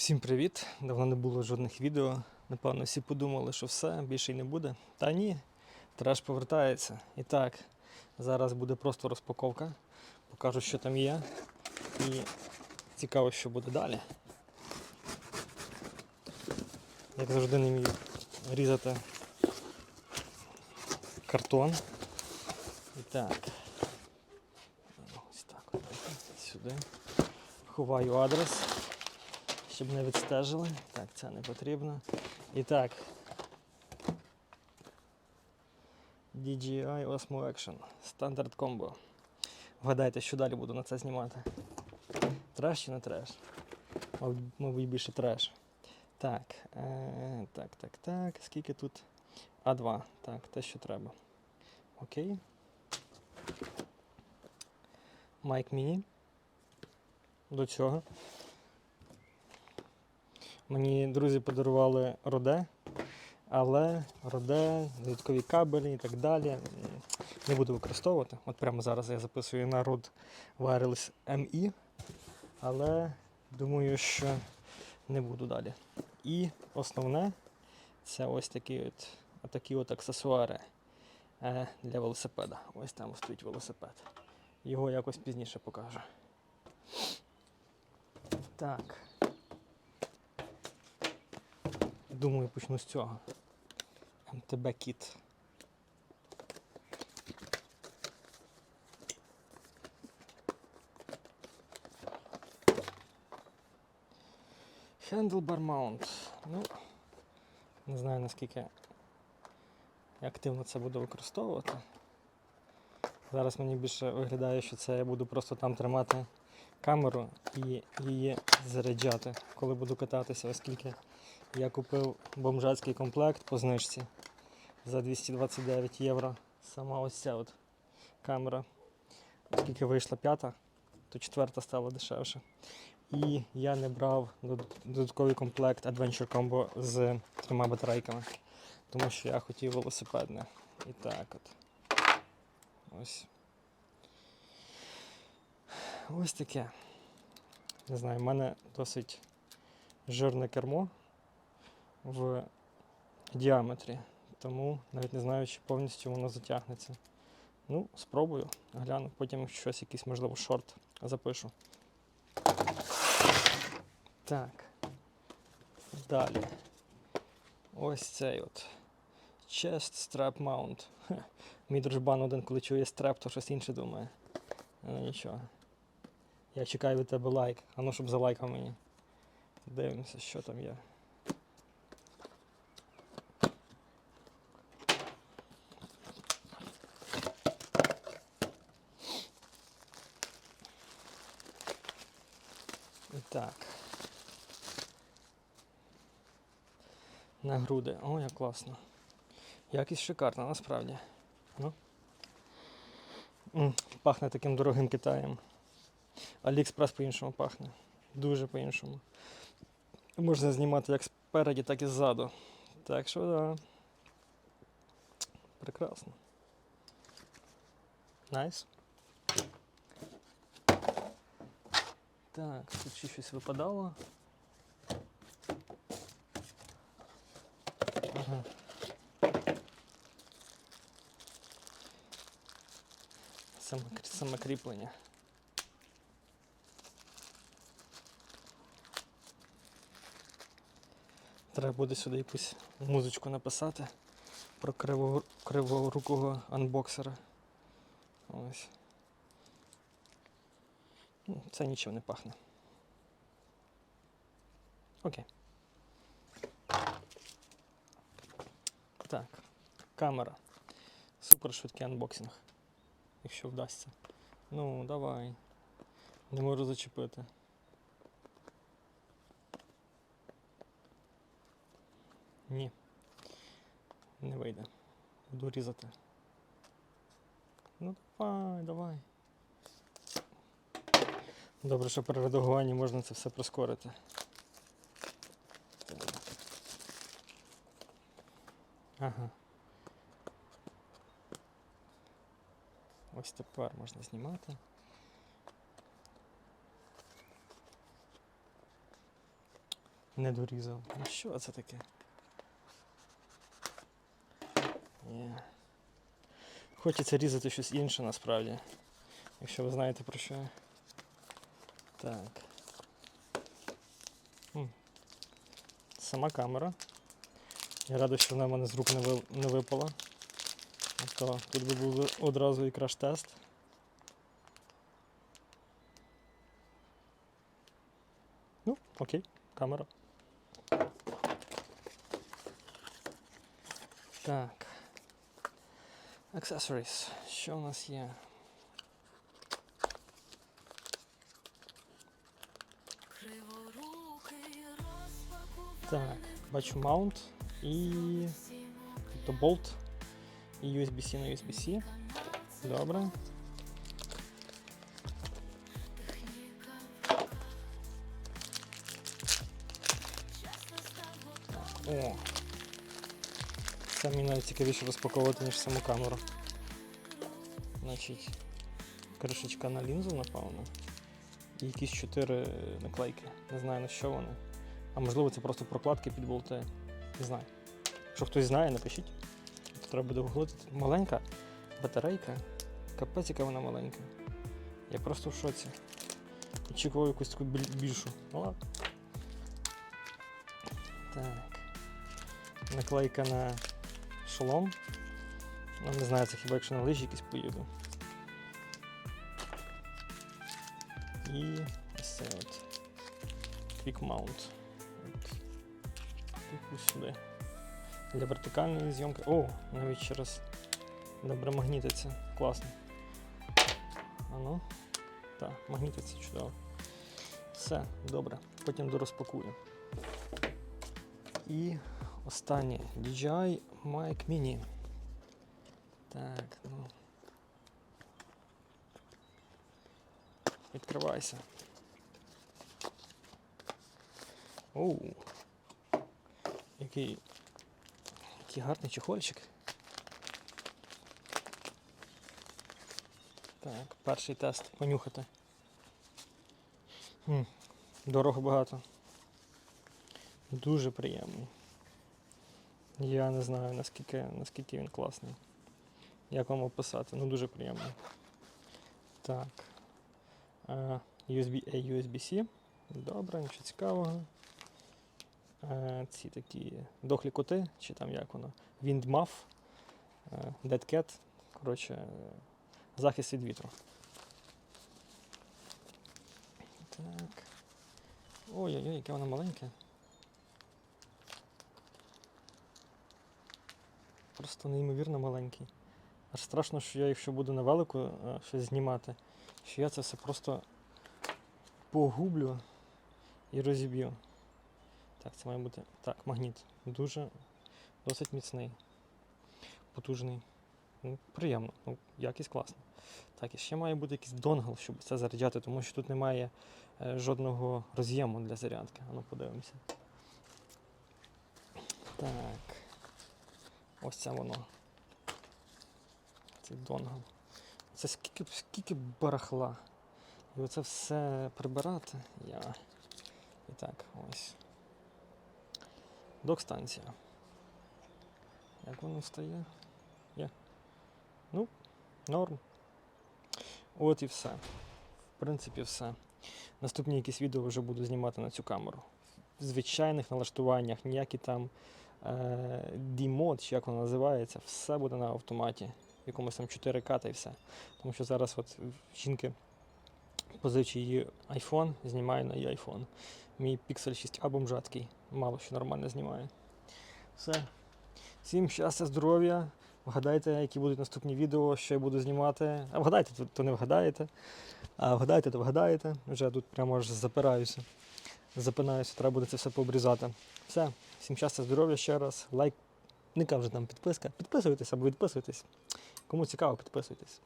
Всім привіт! Давно не було жодних відео. Напевно, всі подумали, що все, більше й не буде. Та ні, треш повертається. І так, зараз буде просто розпаковка. Покажу, що там є. І цікаво, що буде далі. Як завжди не вмію різати картон. І так. Ось так. Сюди. Ховаю адрес щоб не відстежили. Так, це не потрібно. І так. DJI Osmo Action. Standard Combo. Вгадайте, що далі буду на це знімати. Треш чи не треш? Мабуть, більше треш. Так, е, так, так, так. Скільки тут? А2. Так, те, що треба. Окей. Майк Mini. До цього. Мені друзі подарували роде, але роде, додаткові кабелі і так далі. Не буду використовувати. От прямо зараз я записую на Rode Wireless ME, але думаю, що не буду далі. І основне це ось такі от, такі от аксесуари е, для велосипеда. Ось там стоїть велосипед. Його якось пізніше покажу. Так. Думаю, почну з цього. МТБ кіт. Handlebar Mount. Ну, не знаю наскільки я активно це буду використовувати. Зараз мені більше виглядає, що це я буду просто там тримати камеру і її заряджати, коли буду кататися, оскільки я купив бомжацький комплект по знижці за 229 євро. Сама ось ця от камера. Оскільки вийшла п'ята, то четверта стала дешевше. І я не брав додатковий комплект Adventure Combo з трьома батарейками, тому що я хотів велосипедне. І так от. Ось. Ось таке. Не знаю, в мене досить жирне кермо в діаметрі, тому навіть не знаю, чи повністю воно затягнеться. Ну, спробую, гляну, потім щось, якийсь, можливо, шорт запишу. Так. Далі. Ось цей от. Chest Strap Mount. Хе. Мій дружбан один, коли чує стреп, то щось інше думає. Ну нічого. Я чекаю від тебе лайк. А ну, щоб залайкав мені. Дивимося, що там є. І так. На груди. О, як класно. Якість шикарна, насправді. Ну. Пахне таким дорогим Китаєм. Аліекспрес по-іншому пахне. Дуже по-іншому. Можна знімати як спереді, так і ззаду. Так що да. Прекрасно. Найс. Так, тут ще щось випадало. Ага. Саме, саме кріплення. Треба буде сюди якусь музичку написати про криворукого анбоксера. Ось. Ну, Це нічим не пахне. Окей. Так, камера. Супер швидкий анбоксинг. Якщо вдасться. Ну, давай. Не можу зачепити. Ні. Не вийде. Буду різати. Ну давай, давай. Добре, що при редагуванні можна це все прискорити. Ага. Ось тепер можна знімати. Не дорізав. Ну що це таке? Є. Хочеться різати щось інше насправді. Якщо ви знаєте про що. Так. Сама камера. Я радий, що вона в мене з рук не, ви- не випала. То тут би був одразу і краш-тест. Ну, окей, камера. Так. Accessories. Що у нас є? Так, бачу маунт і. Тобто болт і USB-C на USB-C. Добре. О. Це мені навіть цікавіше розпаковувати, ніж саму камеру. Значить, кришечка на лінзу, напевно. І якісь чотири наклейки. Не знаю на що вони. А можливо це просто прокладки під болти. Не знаю. Якщо хтось знає, напишіть. Треба буде гуглити. Маленька батарейка. Капець, яка вона маленька. Я просто в шоці. Очікував якусь таку більшу. Ну ладно. Так. Наклейка на шолом. Ну, не знаю, це хіба якщо на лижі якісь поїду. І ось це от. Quick Mount. Типу сюди. Для вертикальної зйомки. О, навіть через добре магнітиться. Класно. А ну. Так, магнітиться чудово. Все, добре. Потім дорозпакую. І останнє DJI Mic Mini. Так, ну. Відкривайся. Оу. Який. Який гарний чехольчик. Так, перший тест понюхати. Хм, дорого багато. Дуже приємний. Я не знаю наскільки, наскільки він класний. Як вам описати? Ну дуже приємний. Так. Е, USB-A, USB-C. Добре, нічого цікавого. Е, Ці такі дохлі коти, чи там як воно. Windmuff, е, Dead Cat. Коротше, е, захист від вітру. Так. Ой-ой-ой, яке воно маленьке. Просто неймовірно маленький. Аж страшно, що я, якщо буду на велику щось знімати, що я це все просто погублю і розіб'ю. Так, це має бути. Так, магніт. Дуже досить міцний, потужний. Ну, приємно, ну, якість класна. Так, і ще має бути якийсь донгл, щоб це заряджати, тому що тут немає е, жодного роз'єму для зарядки. А Ну, подивимося. Так. Ось це воно. Цей донгл. Це скільки, скільки барахла. І оце все прибирати. Я. І так, ось. Док-станція. Як воно стає? Є. Ну, норм. От і все. В принципі, все. Наступні якісь відео вже буду знімати на цю камеру. В звичайних налаштуваннях, ніякі там е, D-мод, чи як воно називається, все буде на автоматі. В якомусь там 4К та і все. Тому що зараз от жінки позичі її iPhone, знімаю на її iPhone. Мій Pixel 6 а бомжатський, мало що нормально знімає. Все. Всім щастя, здоров'я. Вгадайте, які будуть наступні відео, що я буду знімати. А вгадайте, то, не вгадаєте. А вгадайте, то вгадаєте. Вже тут прямо аж запираюся. Запинаюся, треба буде це все пообрізати. Все. Всім щастя, здоров'я ще раз. Лайк. Не кажу там підписка. Підписуйтесь або відписуйтесь. Кому цікаво, підписуйтесь.